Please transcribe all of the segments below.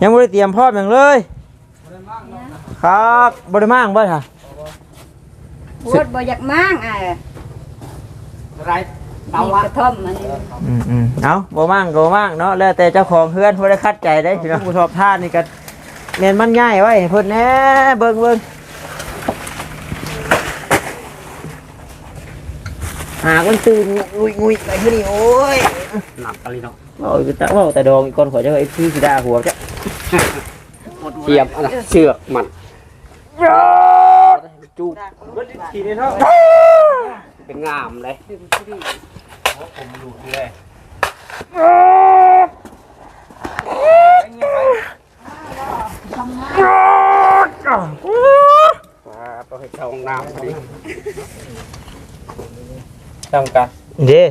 ยังบ่ได้เตรียมพร้อมหยังเลยครับบ่ได้มั่งบ่ค่ะปวดบ่อยากมั่งอะไรมีเตาอะกระท่อมมันอืมอืมเอาบ่มั่งก็บ่มั่งเนาะแล้วแต่เจ้าของเฮือนบ่ได้คัดใจได้พี่น้องผู้ชอบทานนี่ก็แม่นมันง่ายไว้ให้เพิ่นแหน่เบิ่งเบิ่งหากมันตื่นงุยงุยไปที่นี่โอ้ยหนักอะไรเนาะเว้าอยู่แต่เว้าแต่ดองอีกคนขอจะไอ้พี่สิดาหัวจ้ะ เทียมอะไรเชือกมันจูบขี่ในท้องเป็นงามเลยไปให้เข้าห้องน้ำพอดีทำกันเด้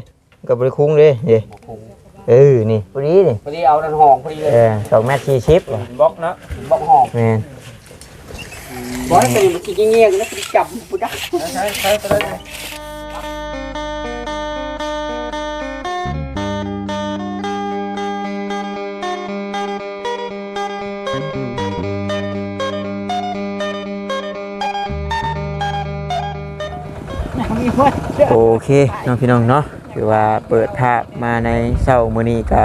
กับบริคุ้งเด้เด้ เออ นี่พอดีนี่พอดีเอาดันห้องพอดีเลยเออสองเมตรสี่สิบเหรอบล็อกนะบอกห้องแม่นบอกให้เป็นมันขี้เงี้ยๆนะพอดีจับปุ๊ดะใช้ใช้ไปเลยโอเคน้องพี่น้องเนาะ คือว่าเปิดภาพมาในเช้ามื้อนี้ก็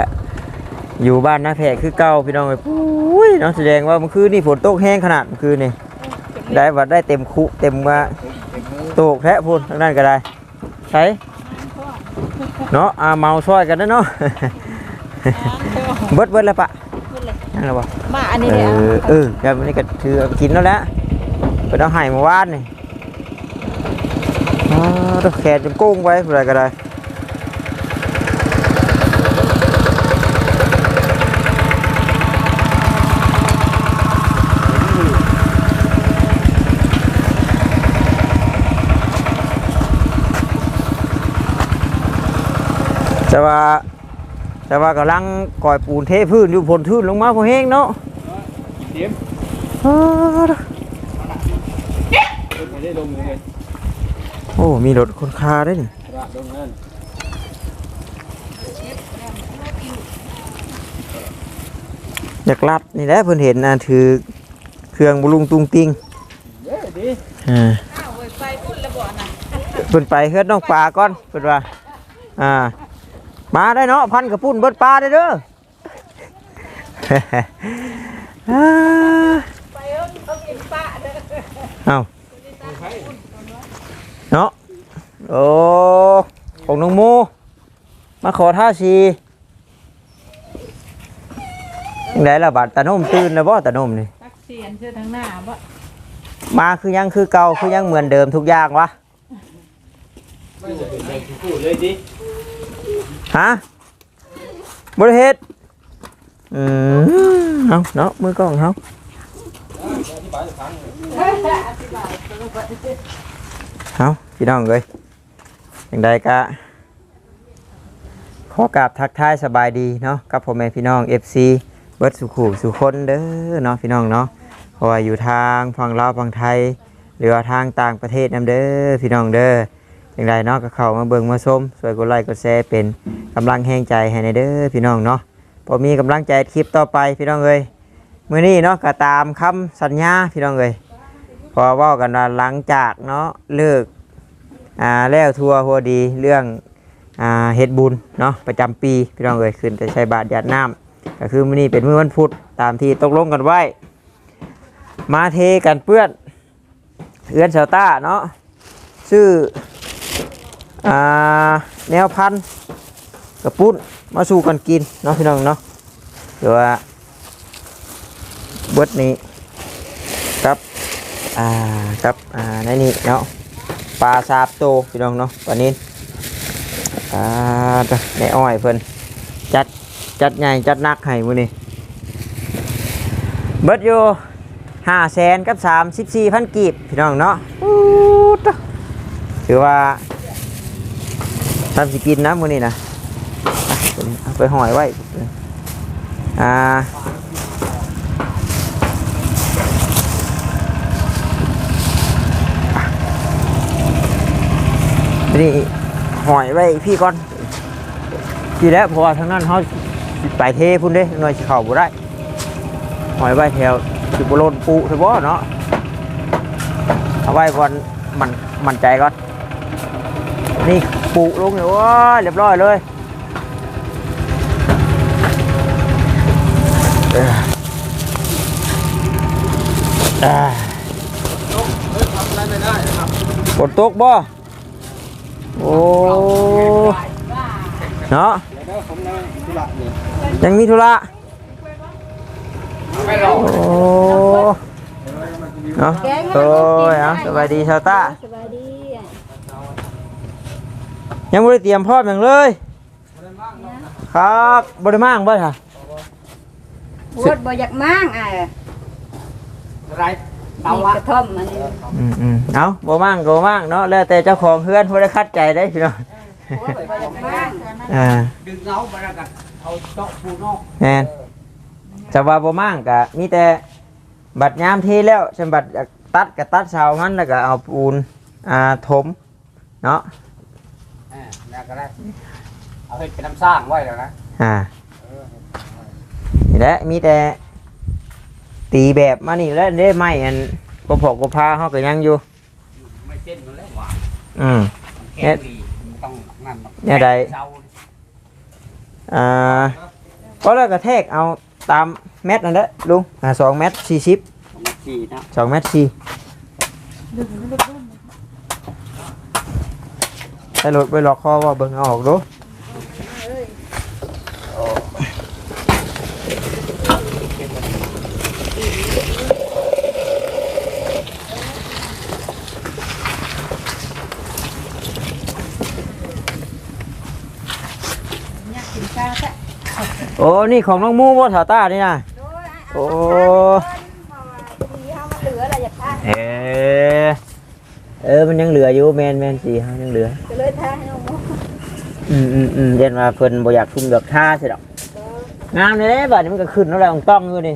อยู่บ้านนาแพรคือเก่าพี่น้องเอ้ยปุ้ยเนาะแสดงว่าเมื่อคืนนี่ฝนตกแห้งขนาดเมื่อคืนนี่ได้วัดได้เต็มคุเต็มว่าตกแท้พุ่นทางนั้นก็ได้ใช้เนาะอาเมาซอยกันนะเนาะเบิดเบิดแล้วปะนั่นแหละบ่มาอันเอนี้เลยอะอเออแบบนี้ก็ถือเอาไปกินแล้วแหละเป็นเอาไห้เมื่อวานนี่อ๋อต้องแขนจนกุ้งไว้อะไรก็ได้ แต่ว่า แต่ว่ากำลังก่อยปูนเทพื้นอยู่ผลทื่นลงมาพอแห้งเนาะเดี๋ยวอ้าวไม่ได้ลงเลยโอ้ มีรถคนคาได้วยนี่กระลงนั่นอยากลัดนี่แหละเพิ่นเห็นนะถือเครื่องบุลุงตุงติงเด้ดีอ่าเพิ่นไปเฮือดน้องปลาก่อนเพิ่นว่า อ่า มาได้เนาะพันกระปุ่นเบิดปลาได้เด้ออ่าเอาเนาะโอ้ของน้องโมมาขอท่าชียังไงล่ะบัดตาโนมตื่นแล้วบ่ตาโนมนี่ตักเสียนเสื้อทางหน้าบ่มาคือยังคือเก่าคือยังเหมือนเดิมทุกอย่างวะ ฮะบริเฮ็ดอืมเอาเนาะมือกล้องเขาเอาพี่น้องเลยอย่างใดก็ขอกราบทักทายสบายดีเนาะกับพ่อแม่พี่น้อง FC เบิร์ดสุขุสุคนเด้อเนาะพี่น้องเนาะเพราะว่าอยู่ทางฝั่งลาวฝั่งไทย หรือว่าทางต่างประเทศนํเด้อพี่น้องเด้อ อย่างไรเนาะก็เข้ามาเบิ่งมาชมช่วยกดไลค์กดแชร์เป็นกำลังแห่งใจให้ในเด้อพี่น้องเนาะพอมีกำลังใจคลิปต่อไปพี่น้องเอ้ยมื้อนี้เนาะก็ตามคำสัญญาพี่น้องเอ้ยพอว้ากันว่าหลังจากเนาะเลิกอ่าแล้วทัวร์หัวดีเรื่องอ่าเฮ็ดบุญเนาะประจำปีพี่น้องเอ้ยขึ้นแต่ใช้บาตรยาดน้ำก็คือมื้อนี้เป็นมื้อวันพุธตามที่ตกลงกันไว้มาเทกันเปื้อนเอื้อนเสาต้าเนาะชื่อ อ่าแนวพันกระปุ้นมาสู่กันกินเนาะพี่น้องเนาะเดี๋ยวว่าเบิดนี้ครับอ่าครับอ่าในนี้เนาะปลาสาบโตพี่น้องเนาะปลานินอ่าตัวในอ้อยเพิ่นจัดจัดใหญ่จัดนักให้มื้อนี้เบิดอยู่ห้าแสนกับสามสิบสี่พันกีบพี่น้องเนาะอู้ตะถือว่า ทำสิกินนะมือนี้นะไปหอยไว้อ่านี่หอยไว้พี่ก่อนพี่แล้วเพราะว่าทางนั้นเขาสิไปเทพุ่นเด้หน่อยเข้าบ่ได้ หอยไว้แถวสิบโลนปูเถอบ่เนาะเอาไว้บอลมันมันใจก่อนนี่ ปูลงเลยว้าเรียบร้อยเลยเอ้อเอ้อฝนตกบ่ โอ้ เนาะยังมีธุระโอ้เนาะโอ้ยเอาสบายดีชาวต้าสบาย ยังไม่ได้เตรียมพร้อมอย่างเลยครับบริมั่งบ่ค่ะโวดบ่อยากมั่งอะอะไรเตานี่วะกระท่อมอันนี้อืมอืมเอาบ่มั่งก็บ่มั่งเนาะแล้วแต่เจ้าของเพื่อนบ่ได้คัดใจได้พี่น้องโวดบ่อยากมั่งอ่าดึงเงาไปแล้วกันเอาโต๊ะปูนอกแม่นจะว่าบ่มั่งก็มีแต่บัดยามทีแล้วฉันบัดอยากตัดก็ตัดเสามันแล้วก็เอาปูนอ่าถมเนาะ อ่าแล้วก็ได้เอาให้เป็นน้ำสร้างไว้แล้วนะอ่านี่แหละมีแต่ ตีแบบมานี่แหล้วได้ไม้อันกบพอกกบพาเฮาก็ยังอยู่ ไม่เส้นมันแล้วหวานอืมแค่ดีมันต้องนั่นหรอกเนี่ยใดเจ้าอ่าก็แล้วก็แทกเอาตามเม็ดนั่นแหละลุงอ่าสองเม็ดสี่สิบดีนะสองเม็ดสี่ ใส่รถไปหลอกคอว่าเบิ่งเอาออกดูโอ้ นี่ของน้องมูว่าถาต้านี่นะโอ้ เหลืออะไรอยากทาน เออเออมันยังเหลืออยู่แมนแมนสี่เขายังเหลือ ก็เลยทานให้น้องโมอืมอืมอืมเด่นว่าเพิ่นบ่อยากทุ่มดอกท่าใช่ดอกงามเลยเด้บัดนี้มันก็ขึ้นแล้วแหละต้องต้องอยู่นี่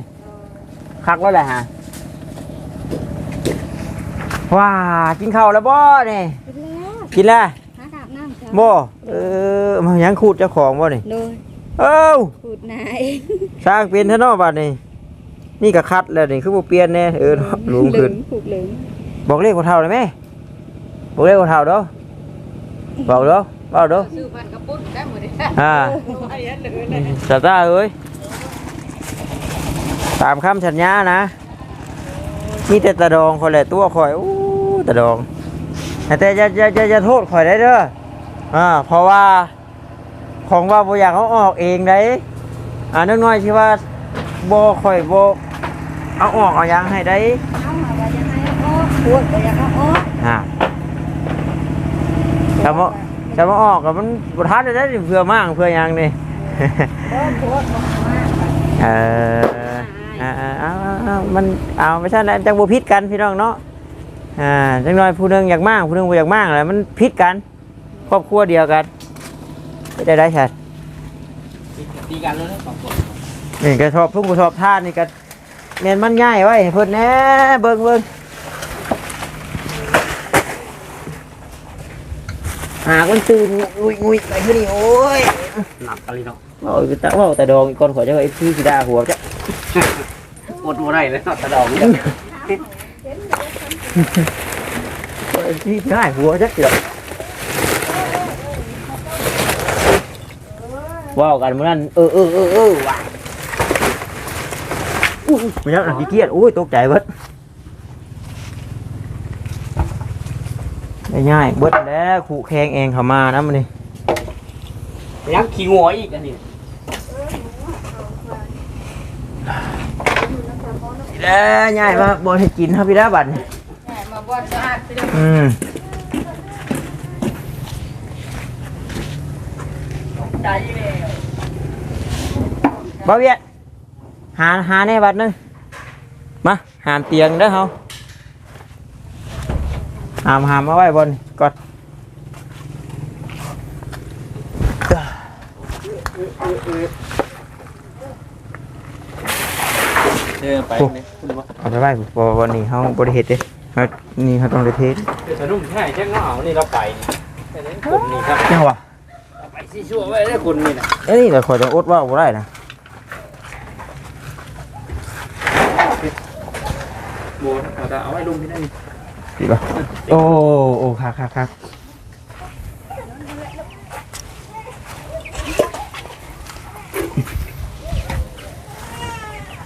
คักแล้วแหละฮะว้ากินข้าวแล้วบ่นี่กินแล้วกินแล้วหากอาบน้ำจ้ะบ่เออมันยังขูดเจ้าของบ่นี่โดยเอ้าขูดนายสร้างเป็นเท่าเนาะบัดนี้นี่ก็คัดแล้วนี่คือบ่เปลี่ยนแน่เออเนาะลุงขึ้น ขูดเหลืองบอกเลขของเท่าเลยไหม บอกเลขของเท่าเด้อบอกเด้อบอกเด้อซื้อพันกระปุ้นได้หมดเลยอ่าไอ้ยันเหลือเลยสตาร์เอ้ยตามคำสัญญานะมีแต่ตะดองคอยแหละตัวคอยอู้ตะดอง แต่จะจะจะจะโทษคอยได้เด้ออ่าเพราะว่าของว่าบ่อยากเอาออกเองได้อ่าน้น้อยที่ว่าบ่คอยบ่เอาออกเอาหยังให้ได้เอามาว่าจะให้เอาออกขูดบ่อยากเอาออกอ่า จะมาจะมาออกกับมันบทันได้เด้เพื่อมั่งเพื่อยังนี่เอออเอาเอาเอามันเอาไม่ใช่แล้วจังบ่พิษกันพี่น้องเนาะอ่าจังน้อยผู้หนึงอยากมากผู้หนึงบ่อยากมากอะไรมันพิษกัน ครอบครัวเดียวกันไม่ได้ได้ชัดดีกันเลยนะสองคนนี่ก็ชอบพุ่งก็ชอบท่านนี่ก็เมียนมันง่ายไว้ให้เพิ่นแน่เบิ่งเบิ่ง หากมันตื่นงุยงุยไปคือนี่โอ้ยหนักกันเลยเนาะโอ้ยตะเว่าแต่ดองอีกคนขอจะเอาไอ้พี่สิดาหัวจ้ะอดบ่ได้เลยเนาะตะดองนี่ไอ้พี่ง่ายหัวจ้ะเดี๋ยวว้าวกันเมื่อนั้นเออเออเออเออว่ะอู้หูไม่ใช่หนังขี้เกียจอุ้ยตกใจเบิด ได้ง่ายเบิดแล้วขู่แข่งเองเขามานะมันนี่ยังขี้งัวอีกอันนี้แล้วง่ายมากบอลให้กินครับพี่ดาบัตรแหม่มาบ่อนสะอาดไปเลยอืมใจเลยบ่เวียดหาหาในบัตรหนึงมาหามเตียงเด้อเฮา หามหามมาไว้บนก่อนเดินไปนี่คุณว่าเอาไปไว้บนนี้เฮาบ่ได้เฮ็ดเด้เฮานี่เฮาต้องได้เทสสนุ่มใช่แจ้งเงานี่เราไปนี่แต่นั้นคนนี่ครับจังวะไปสิชั่วไว้ได้คุณนี่นะเอ้ยแต่ข่อยต้อดว่าบ่ได้นะบนเอาแต่เอาไว้ลุงที่นั่น ดีป่ะโอ้โอ้คักคักคัก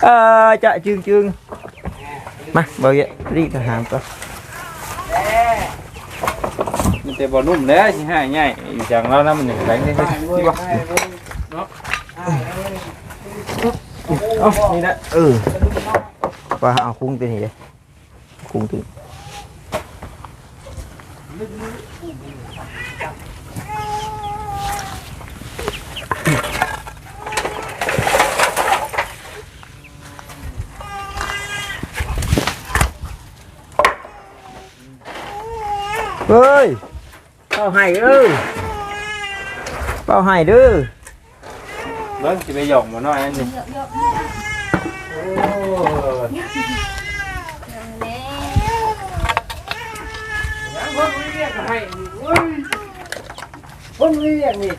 เออจะจึงจึงมาเบอร์เยอะรีบทหารก่อนมันแต่บ่นุ่มแล้วสิหายง่ายอยู่จังเรานะมันอย่างไรนี่ที่ว่าเนาะเอานี่แหละเออว่าเอาคุ้งตัวนี้เลยคุ้งตัวนี้ เฮ้ยเป้าให้เอ้ยเป้าให้เด้อเบิ่งสิไปหยอกหมาหน่อยนั่นสิโอ้ยัง คนไม่เรียกให้เว้ยคนไม่เรียกนี่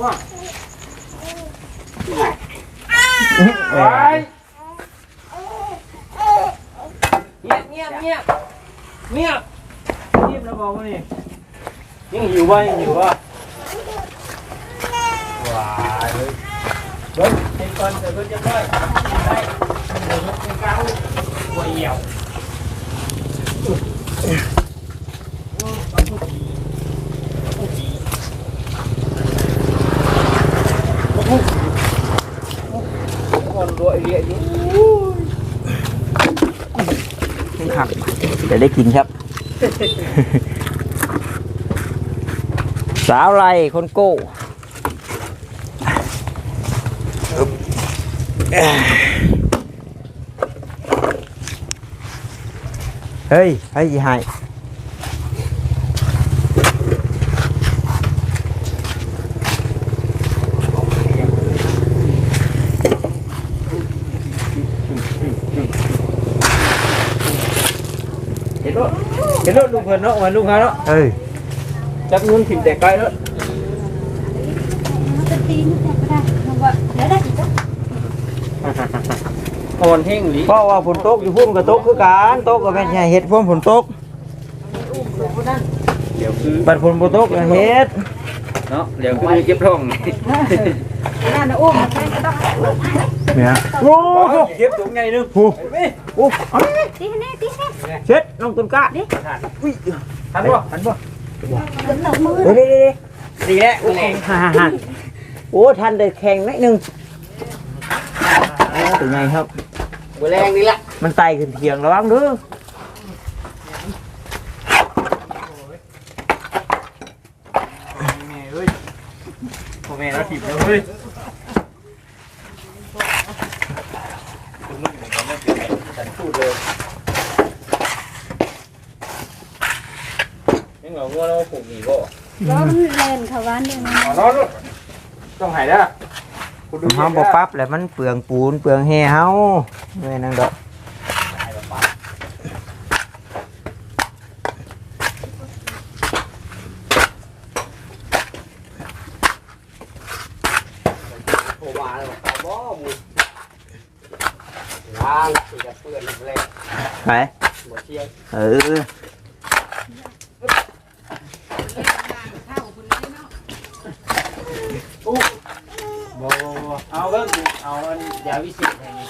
ว่าไว้เงียบเงียบเงียบเงีย บเงียบแล้วบอกว่านี่ยังหิววะยังหิววะว้ายเฮ้ยเบิ้งเห็นก่อนแต่เบิ้งจะได้ได้เดี๋ยวมันเป็นก้าวหัวเหี่ยวคนรวยเรียอยู่ครับจะได้กินครับ สาวไรคนโก้เฮ้ยให้ยี่หาย เห็นรถ เห็นรถลุงเพิ่นเนาะมาลุงเขาเนาะเอ้ยจักนุ่นถิ่มแต่ไกลเนาะมันจะตีนแต่ก็ได้ เพราะว่าเดี๋ยวได้อีกจ้ะอ่อนแห้งหลีเพราะว่าฝนตกอยู่พุ่มกับตกคือการตกก็เป็นไงเห็ดพุ่มฝนตกเดี๋ยวคือบัดฝนบ่ตกก็เห็ดเนาะเดี๋ยวคือเก็บท้องนั่นน่ะอุ้มมันไม่ต้องเนี่ยโอ้โห เก็บถุงไงนึงโอ้โหตีให้แน่ตีให้แน่เช็ดลงต้นกล้าทันบ่ทันบ่จนหนักมือเฮ้ยนี่ดีแล้วโอ้ฮ่าฮ่าฮ่าโอ้ทันได้แข่งนิดนึงเป็นไงครับ บัวแรงนี่ละมันไต่ขึ้นเทียงระวังเด้อแม่เอ้ยพ่อแม่เราถิ่มแล้วเฮ้ยฉันพูดเลยยังเหงางัวเราผูกหนีบ่ ร้อนแรงเขาวันเดียวนะอ๋อนอนลูกต้องหายได้คุณดูเฮาบ่ปรับแล้วมันเปลืองปูนเปลืองแห่เฮาแม่นางดอกโอ้มาแล้วเอาบ่บุญล้างสิจะเปื้อนเลย ไป บ่เชียง เออ บ่บ่บ่เอาเบิ่งเอาอันยาวิเศษให้นี่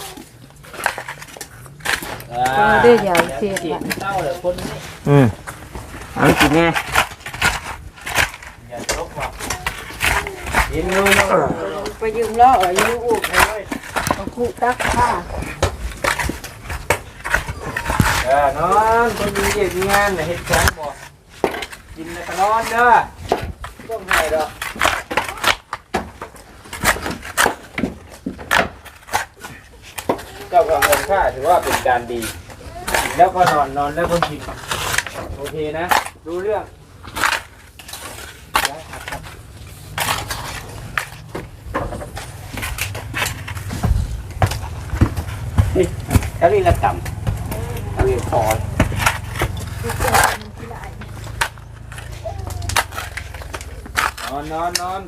เด้อยาวเสียเสียเต้าเลยคนนี้อืมเอากินแน่อย่าตกว่ะยินเลยเนะไปยืมล้ออายุอุ้มเอาคู่ตักผ้าเออนอนคนมีเด็กมีงานน่ะเฮ็ดของบ่กินแล้วก็นอนเด้อต้องให้ดอกเจ้ากำลังค่าถือว่าเป็นการดี แล้วก็นอนนอนแล้วก็กินโอเคนะรู้เรื่องถ้านี่ละต่ำถ้านี่พอนอนนอนนอน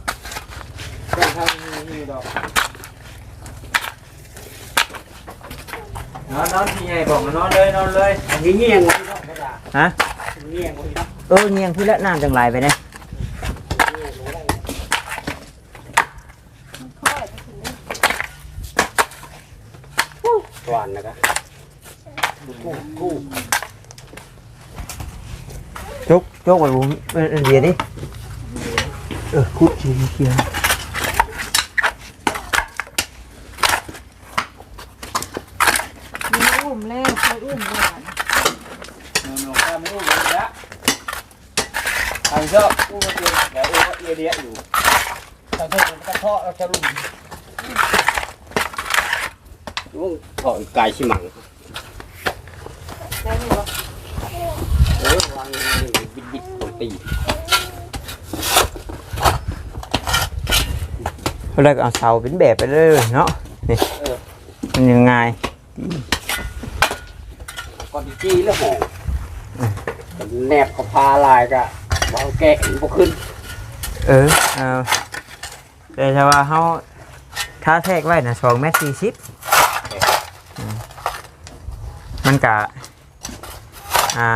เจ้าทำนี่ดออนนอนที่ใหญ่บอกมานอนเลยนอนเลยอันนี้เงี้ยงไว้เนาะไม่ได้ฮะเงี้ยงไว้เนาะเออ เงียงพี่ละน้ำจังไหลไปเนี่ยหวานนะครับกู้กู้จุกจุกไปบุ้มเป็นเดียดิเออคุดชีเคีย มีอุ้มแล้วใครอุ้มก่อน นอนนอนข้ามลูกเลยละทางชอบอู้มาเจอเดี๋ยวอู้ก็เอียเดียอยู่ ถ้าเพิ่มกระเพาะเรา จะลุ่มลุงถอยกายชิมังได้ไหมวะเออวางบิดบิดๆตัวตีเขาเลยเอาเสาเป็นแบบไปเลยเนาะนี่มันยังไงก่อนจี้แล้วหอมแนบกับพาลายก็เบาแกะพวกขึ้น เออเอา แต่ถ้าว่าเขาถ้าแทกไว้นะสองเมตรสี่สิบมันกะอ่า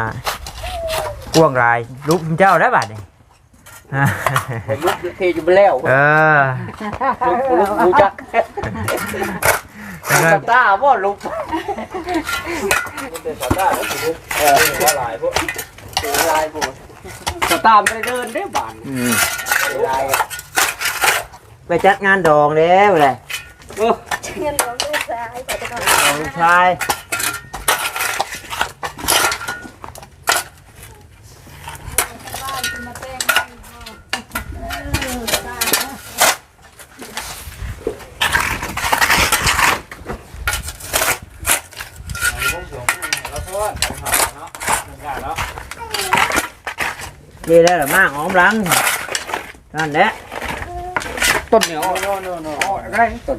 กวางรายลูกเจ้าได้บัดนี่อ่าลุกเทอยู่ไปแล้วเออลุกลุกรู้จักแล้วก็ตาตาว่าลุกมันเป็นสาต้าแล้วสิลูกเออว่าหลายพวกเจอลายปวดตาตาไม่ได้เดินได้บานอืมเจอลายอะ ไปจัดงานดองเด้อเลยเออเงินของลูกชายแต่ก่อนดองลูกชายบ้านจะมาแต่งให้พ่อเออได้นะพวกสงแล้วเพราะว่าเขาเนาะเป็นการเนาะนี่ได้หรือมากหอมหลังนั่นแหละ ต้นเหนียวโน่โน่โน่อ๋อได้ต้น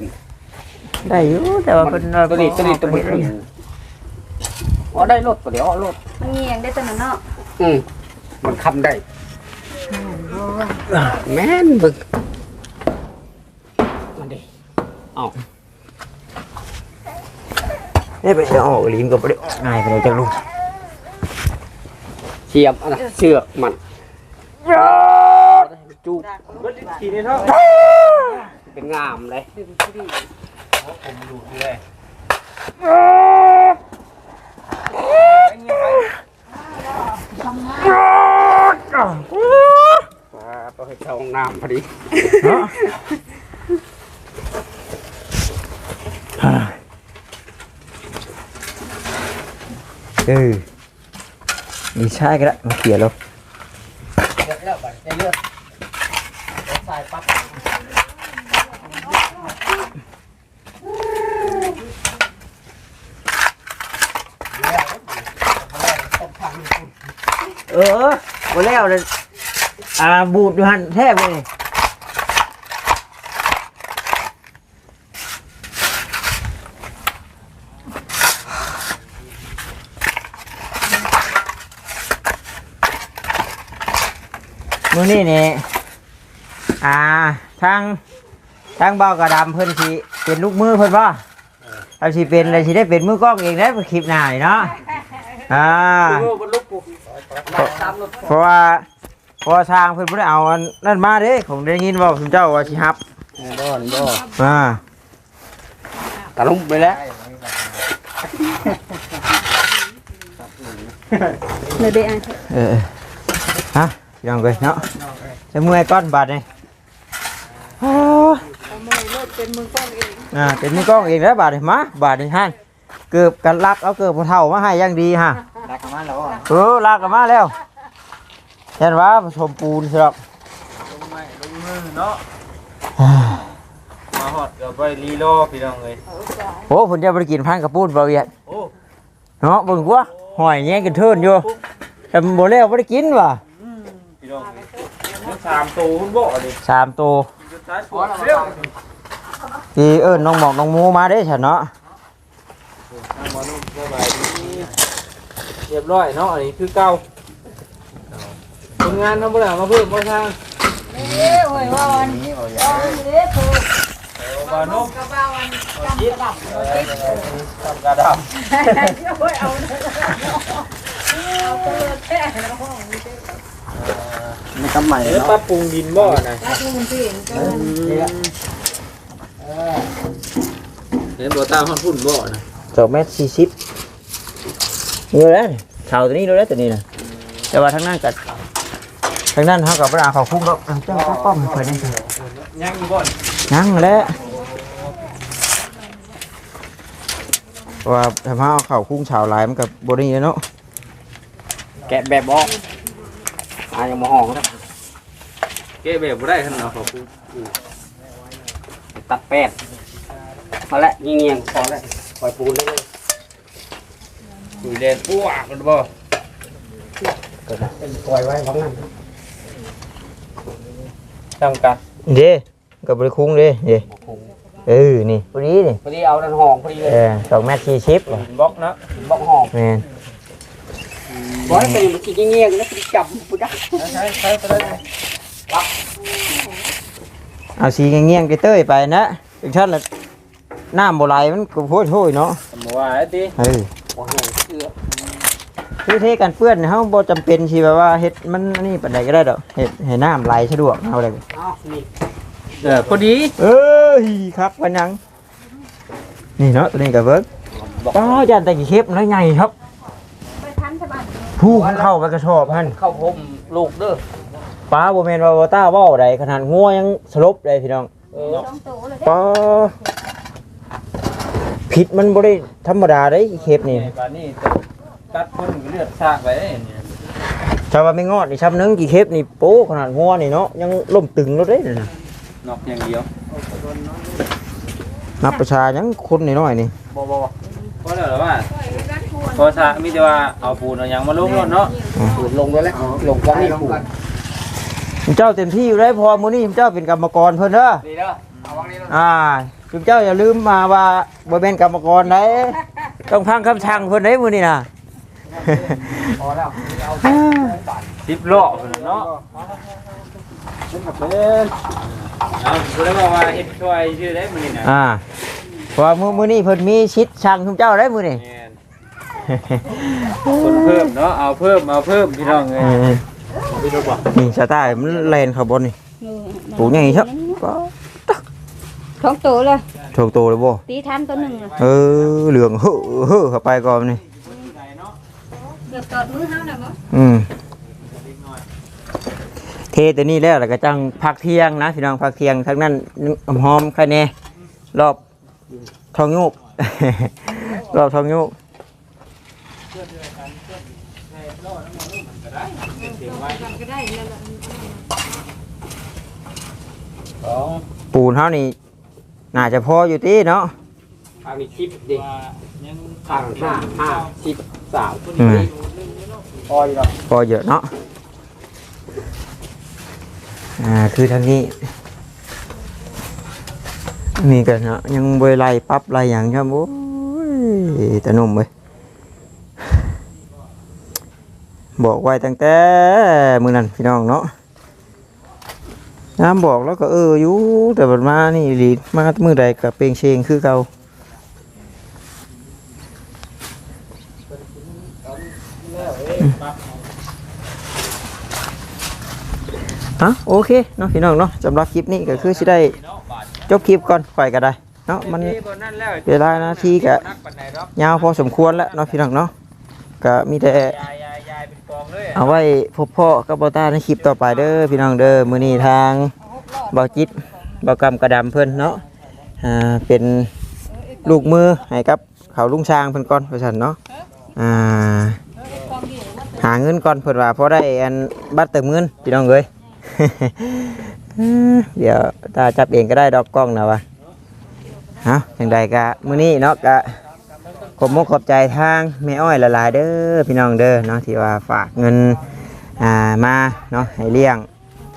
ได้อยู่แต่ว่าเป็นตัวนี้ตัวนี้ตัวนี้อ๋อได้รถตัวเดียวอ๋อรถมันเงียงได้แต่นั้นเนาะอืมมันคำได้แม่นบึกมันดินี่ไปเอาออกลิ้มก็ไม่ได้ออกง่ายไปเลยจังลูกเสียบอันนะเชือกมัน จูบรถขี่ในท่อเป็นงามเลยผมดูเลยมาไปเข้าห้องน้ำพอดีเนาะเออมีใช่ก็ได้มาเขียนแล้วเลือกแล้วบัดจะเลือกใส่ปั๊บเออมาแล้วเลยอ่าบูดอยู่หันแทบเลยมื้อนี้นี่อ่า ทางทางเบากระดำเพิ่นสิเป็นลูกมือเพิ่นบ่เอาสิเป็นอะไรสิได้เป็นมือกล้องเองได้อคลิปหน้านี่เนาะอ่าดูบนลูกปูตามรถเพราะว่าเพราะว่าทางเพิ่นบ่ได้เอาอันนั่นมาเด้ผมได้ยินว่าคุณเจ้าว่าสิฮับบ่อนบ่อ่าตะลุมไปแล้วเลยได้อะเออฮะยังไงเนาะจะเมื่อยก้อนบาดนี่อ้าวเอามือ เลิกเป็นมือกล้องเองอ่าเป็นมือกล้องเองแล้วบาดนี่มาบาดนี่ฮั่นเกือบกันลักเอาเกือบผู้เฒ่ามาให้อยังดีฮะรักกันมาแล้วอะเออลากกันมาแล้วเห็นว่าผสมปูนครับลงไม้ลงมือเนาะมาหอดเดี๋ยวไปรีโลพี่น้องเลยโอ้ผมจะไปกินพันกระปูนเบาเอียดโอ้เนาะเบิ่งว่าหอยแย่งกันเทินอยู่แต่บ่แล้วบ่ได้กินว่ะพี่น้องเลยมันสามตัวคุณบ่ดิสามตัว สุดท้ายปวดเร็วที่เอิ้นน้องหมอกน้องหมูมาเด้ฉันเนาะทางหมอนุ่มสบายดีเรียบร้อยเนาะอันนี้คือเก่าคนงานทำบ่ได้เอามาเพิ่มบ่ทางเอ้ยโอ้ยว่าวันนี้เอาเด้อโทรบ่าวนุ่มกระเป๋าอันจำกระดับเออทำกระดาษโอ้ยเอาเลยเอาไปเลยแค่แล้วห้องนี้มันก็ใหม่เดี๋ยวเนาะปรับปรุงดินบ่นะแล้วคุณพี่ก็ เห็นบ่ตามคนพุ่นบ่นะสองเมตรสี่สิบนี่แล้วนี่เสาตัวนี้ดูแล้วตัวนี้นะแต่ว่าทางนั้นกับทางนั้นเขากับเวลาเขาคุ้งก็เจ้าป้อมเพิ่นนี่ยังอยู่บ่นนั่งแล้วเพราะว่าทำให้เอาเข่าคุ้งชาวหลายมันกับบริเนาะแกะแบบบอกอายังมาห้องนะเก้แบบบ่ได้ขนาดขอบคุณ ตัดแป้นมาแล้วเงียงๆพอแล้วปล่อยปูนได้เลยคุยเล่นอ้วกกันบ่ก็ได้เป็นปล่อยไว้ของนั้นจำกันเด้กับบริคุ้งเด้เด้บ่คงเออนี่พอดีนี่พอดีเอาดันห้องพอดีเลยเออสองเมตรสี่สิบหินบล็อกเนาะบอกห้องแม่นบอกให้เป็นมันขี้เงียงแล้วก็จับปุ๊ดใช้ใช้ไปเลย เอาสีเงี้ยงๆไปเต้ยไปนะถึงชั้นละน้ำโบไหลมันก็โพดโชยเนาะสมว่าไอ้ติเออบอกให้เชื่อคือเทกันเปื้อนเฮาบ่จำเป็นสิแบบว่าเฮ็ดมันอันนี้ปานใดก็ได้ดอกเฮ็ดให้น้ำไหลสะดวกเอาได้เอานี่เออพอดีเอ้ยครับวันยังนี่เนาะตัวนี้ก็เบิ่งบอกป้าจานแต่กี่เข็บน้อยใหญ่ครับไปทันสบัดผู้มันเข้าไปกระสอบหั่นเข้าพมลูกเด้อ ป้าบ่แม่นว่าบ่ต้าเว้าใดขนาดงัวยังสลบเลยพี่น้องเออต้องโตเลยป้าผิดมันบ่ได้ธรรมดาเด้อีเข็บนี่บาดนี้ตัดคนเลือดซากไปเนี่ยถ้าว่าไม่งอดนี่ช้ำนึงกี่เข็บนี่โป๊ขนาดงัวนี่เนาะยังล่มตึงแล้วเด้นั่นน่ะนอกอย่างเดียวนับประชายังคนน้อยๆนี่บ่บ่บ่เพราะแล้วว่าเพราะซะมีแต่ว่าเอาปูนเอาหยังมาลงรถเนาะปูนลงแล้วแหละลงกองนี่ปูน เจ้าเต็มที่อยู่ได้พอมื้อนี้เจ้าเป็นกรรมกรเพิ่นเด้อนี่เด้อเอาวางนี่เด้ออ่าจุเจ้าอย่าลืมมาว่าบ่เป็นกรรมกรได้ต้องพังคำสั่งเพิ่นได้มื้อนี้น่ะพอแล้วเอาสิบล้อพุ่นเนาะเอาคุณได้บอกว่าเฮ็ดช่วยชื่อได้มื้อนี้นะอ่าเพราะว่ามื้อมื้อนี้เพิ่นมีชิดสั่งทุกเจ้าได้มื้อนี้แม่นคนเพิ่มเนาะเอาเพิ่มเอาเพิ่มพี่น้องเอ้ เอยอนี่สไตล์มันแลนเข้าบนนี่ปูใหญ่ครับก็ท้องโตเลยโชคโตเลยบ่ตีทันตัวหนึ่งเลยเออเหลืองเฮ้อเฮ้อเข้าไปก่อนนี่ เกือบตอดมือห้ามแล้วมั้งอืมเทตัวนี้แล้วแล้วก็จังพักเที่ยงนะพี่น้องพักเที่ยงทั้งนั้นหอมๆใครแน่รอบทองยุก รอบทองยุก ก็ได้แล้วล่ะสองปูนเท่านี้น่าจะพออยู่ตีเนาะทางนี้ชิปดิว่ายังทางห้าห้าสิบสามอืมพออยู่แล้วพอเยอะเนาะอ่าคือทางนี้มีกันเนาะยังบวยไล่ปรั๊บไล่อย่างครับโอ้ยแต่หนุ่มเลย บอกไว้ตั้งแต่มือนั้นพี่น้องเนาะน้ำบอกแล้วก็เอออยู่แต่บัดมานี่อีหลีมามือใดกับเปลงเชงคือเก่าอะโอเคเนาะพี่น้องเนาะสำหรับคลิปนี้ก็คือสิได้จบคลิปก่อนฝ่อยก็ได้เนาะมันเวลานาทีก็นักปานใดหรอกยาวพอสมควรแล้วเนาะพี่น้องเนาะก็มีแต่ายเป็นกองเลยเอาไว้พบพ่อกับบอต้าในคลิปต่อไปเด้อพี่น้องเด้อมื้อนี้ทางเบาจิตเบากำกระดำเพิ่นเนาะอ่าเป็นลูกมือให้กับเขาลุงช้างเพิ่นก่อนว่าซั่นเนาะอ่าหาเงินก่อนเพิ่นว่าพอได้อันบัตรเติมเงินพี่น้องเอ้ย เดี๋ยวตาจับเองก็ได้ดอกกล้องนะวะเอาอย่างใดกะมื้อนี้เนาะกะขอบมกขอบใจทางแม่อ้อยละลายเด้อพี่น้องเด้อเนาะที่ว่าฝากเงินอ่ามาเนาะให้เลี้ยง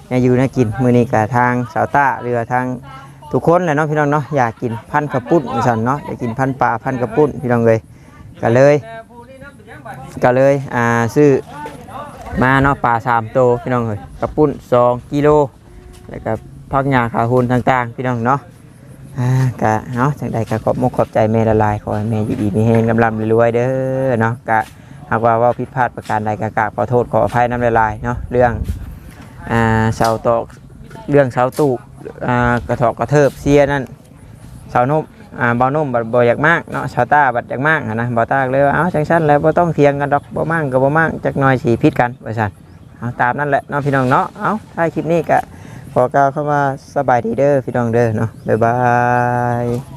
ให้อยู่นะกินมื้อนี้กะทางสาวต้าเรือทางทุกคนแหละเนาะพี่น้องเนาะอยากกินพันกระปุ้นสันเนาะอยากกินพันปลาพันกระปุ้นพี่น้องเลยก็เลยแต่ผู้นี้นันยังบาทนี่ก็เลยอ่าซื้อมาเนาะปลาสามโตพี่น้องเอ้ยกระปุ้นสองกิโลแล้วก็พักยาขาหุนต่างๆ พี่น้องเนาะ อ่ากะเนาะจังใดก็ขอบมกขอบใจแม่ละลายขอให้แม่อยู่ดีมีเฮงกำลังรวยเด้อเนาะกะหากว่าว่าผิดพลาดประการใดก็กราขอโทษขออภัยน้ำละลายเนาะเรื่องอ่าเสาตอกเรื่องเสาตู้อ่ากระถอกกระเทิบเสียนั่นเสานุ่มอ่าเบานุ่มบัดบ่อยากมากเนาะชาวต้าบัดอยากมากนะบ่ต้าเลยว่าเอ้าจังซั่นแล้วบ่ต้องเถียงกันดอกบ่มั่งก็บ่มั่งจักหน่อยสิผิดกันว่าซั่นเอาตามนั่นแหละเนาะพี่น้องเนาะเอาท้ายคลิปนี้ก็ ขอกล่าวเข้ามาสบายดีเด้อพี่น้องเด้อเนาะบ๊ายบาย